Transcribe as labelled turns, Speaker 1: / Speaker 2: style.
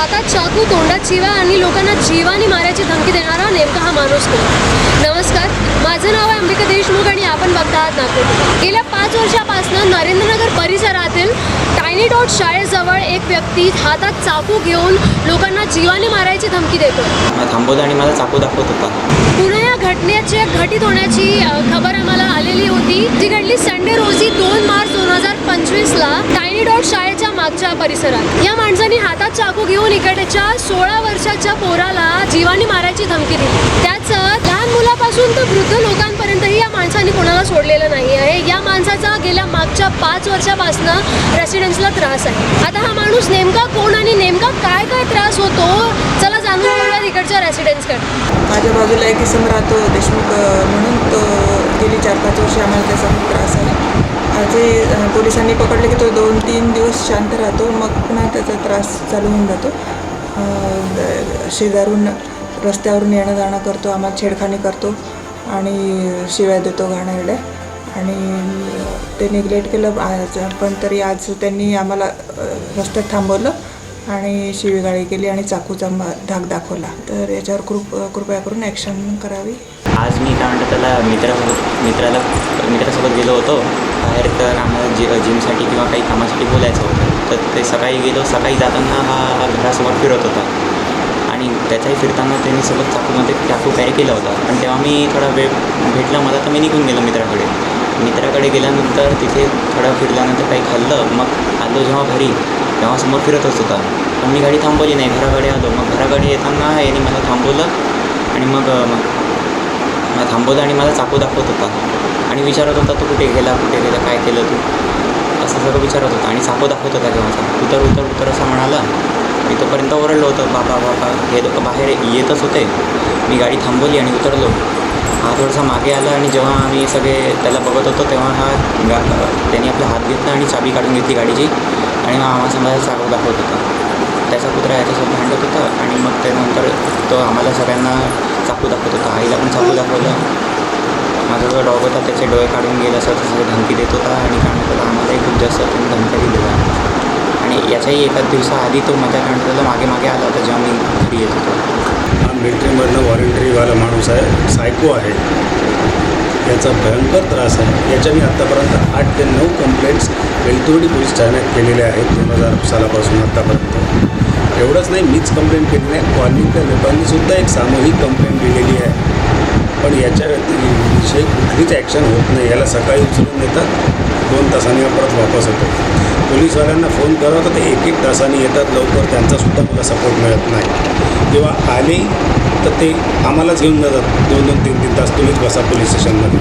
Speaker 1: हातात चाकू तोंडात शिवा आणि लोकांना जीवानी मारायची धमकी देणारा नेमका हा माणूस कोण? नमस्कार माझं नाव आहे अंबिका देशमुख आणि आपण बघता आहात नागपूर. गेल्या पाच वर्षापासून नरेंद्रनगर परिसरातील टायनी डॉट शाळेजवळ एक व्यक्ती हातात चाकू घेऊन लोकांना जीवाने मारायची धमकी देतो
Speaker 2: मला थांबवलं आणि मला चाकू दाखवत होता.
Speaker 1: पुणे या घटनेचे घटित होण्याची खबर आम्हाला आलेली होती. जी घडली संडे रोजी दोन मार्च दोन हजार पंचवीसला. शाळेच्या मागच्या परिसरात. या माणसाने हातात चाकू घेऊन इकडच्या सोळा वर्षाच्या पोराला जीवानी मारायची धमकी दिली. त्याच लहान मुलापासून तर वृद्ध लोकांपर्यंतही या माणसाने कोणाला सोडलेलं नाही आहे. या माणसाचा गेल्या मागच्या पाच वर्षापासून रेसिडेन्सला त्रास आहे. आता हा माणूस नेमका कोण आणि नेमका काय काय त्रास होतो? चला जाणून घेऊया इकडच्या रेसिडेन्सकडे
Speaker 3: माझ्या बाजूला एक इसम राहतो देशमुख म्हणून तो गेली चार पाच वर्ष आम्हाला त्याचा त्रास आहे. आजही पोलिसांनी पकडले की तो दोन तीन दिवस शांत राहतो मग पुन्हा त्याचा त्रास चालू होऊन जातो. शेजारून रस्त्यावरून येणं जाणं करतो आम्हाला छेडखानी करतो आणि शिव्या देतो घाणेरड्या. आणि ते निग्लेक्ट केलं आज पण तरी आज त्यांनी आम्हाला रस्त्यात थांबवलं आणि शिवीगाळी केली आणि चाकूचा धाक दाखवला. तर याच्यावर कृप कृपया करून ॲक्शन करावी.
Speaker 2: आज मी काय म्हणतो त्याला मित्रा मित्राला मित्रासोबत गेलो होतो. बाहेर तर आम्हाला जि जिमसाठी किंवा काही कामासाठी बोलायचं होतं तर ते सकाळी गेलो. सकाळी जाताना हा घरासमोर फिरत होता. आणि त्याचाही फिरताना त्यांनी सोबत चाकूमध्ये चाकू कॅरी केला होता. पण तेव्हा मी थोडा वेळ भेटला मला तर मी निघून गेलो मित्राकडे. मित्राकडे गेल्यानंतर तिथे थोडं फिरल्यानंतर काही खाल्लं. मग आलो जेव्हा घरी तेव्हा समोर फिरतच होता पण मी गाडी थांबवली नाही. घराकडे आलो. मग घराकडे येताना याने मला थांबवलं. आणि मग मला थांबवलं आणि मला चाकू दाखवत होता. आणि विचारत होता तू कुठे गेला? कुठे गेला? काय केलं तू? असं सगळं विचारत होता आणि चाकू दाखवत होता जेव्हा उतर उतर उतर असं म्हणाला. मी तोपर्यंत ओरडलो होतं बाबा बाबा हे लोक बाहेर येतच होते. मी गाडी थांबवली आणि उतरलो. हा थोडासा मागे आला आणि जेव्हा आम्ही सगळे त्याला बघत होतो तेव्हा हा गा त्याने आपला हात घेतला आणि चाबी काढून घेतली गाडीची. आणि मग आम्हाला समजा चाकू दाखवत होता. त्याचा कुत्रा याच्यासोबत भांडत होता आणि मग त्यानंतर तो आम्हाला सगळ्यांना चाकू दाखवत होता आईला पण चाकू दाखवलं माझा जो डॉग होता त्याचे डोळे काढून गेले असं तसं धमकी देत होता आणि काय होता आम्हालाही खूप जास्त त्यांनी धमक्या दिला आणि याच्याही एका दिवसाआधी तो माझ्या कारण म्हणतात मागे मागे आला होता जेव्हा मी घरी येत होतो.
Speaker 4: हा मिलिटरीमधनं वॉरंटरीवाला माणूस आहे सायको आहे. याचा भयंकर त्रास आहे. याच्या मी आत्तापर्यंत आठ ते नऊ कंप्लेंट्स वेलतुर्डी पोलीस ठाण्यात केलेल्या आहेत दोन हजार सालापासून आत्तापर्यंत. एवढंच नाही मीच कंप्लेंट केली नाही कॉलनीतल्या लोकांनी सुद्धा एक सामूहिक कंप्लेंट दिलेली आहे. पण याच्या विषयी कुठलीच ॲक्शन होत नाही. याला सकाळी उचलून देतात दोन तासांनी परत वापस होतो पोलीसवाल्यांना फोन करावं तर ते एक एक तासांनी येतात. लवकर त्यांचासुद्धा मला सपोर्ट मिळत नाही. किंवा आले तर ते आम्हालाच घेऊन जातात. दोन दोन तीन तीन तास तुम्हीच बसा पोलीस स्टेशनमध्ये.